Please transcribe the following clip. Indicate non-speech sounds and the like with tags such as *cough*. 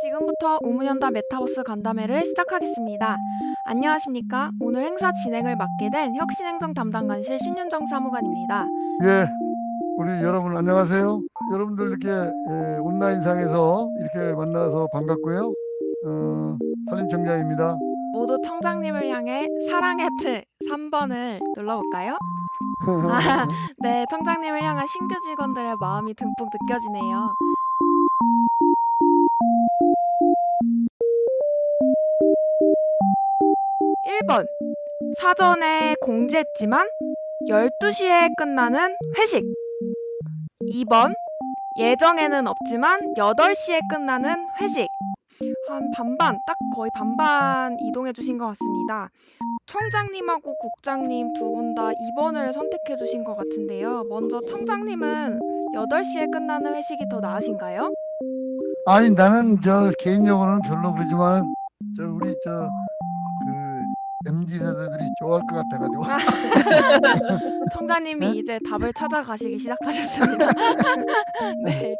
지금부터 우문현다 메타버스 간담회를 시작하겠습니다. 안녕하십니까? 오늘 행사 진행을 맡게 된 혁신행정 담당관실 신윤정 사무관입니다. 예, 우리 여러분 안녕하세요. 여러분들 이렇게 예, 온라인상에서 이렇게 만나서 반갑고요. 어, 산림청장입니다. 모두 청장님을 향해 사랑의 틀 3번을 눌러볼까요? *laughs* 아, 네, 청장님을 향한 신규 직원들의 마음이 듬뿍 느껴지네요. 일번 사전에 공지했지만 12시에 끝나는 회식. 2번 예정에는 없지만 8시에 끝나는 회식. 한 반반, 딱 거의 반반 이동해 주신 것 같습니다. 청장님하고 국장님 두 분 다 2번을 선택해 주신 것 같은데요. 먼저 청장님은 8시에 끝나는 회식이 더 나으신가요? 아니 나는 저 개인적으로는 별로 그러지만 저 우리 저그 MZ 세대들이 좋아할 것 같아가지고 *laughs* 청장님이 네? 이제 답을 찾아가시기 시작하셨습니다. *laughs* 네.